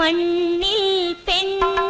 മണ്ണിൽ പെണ്ണായി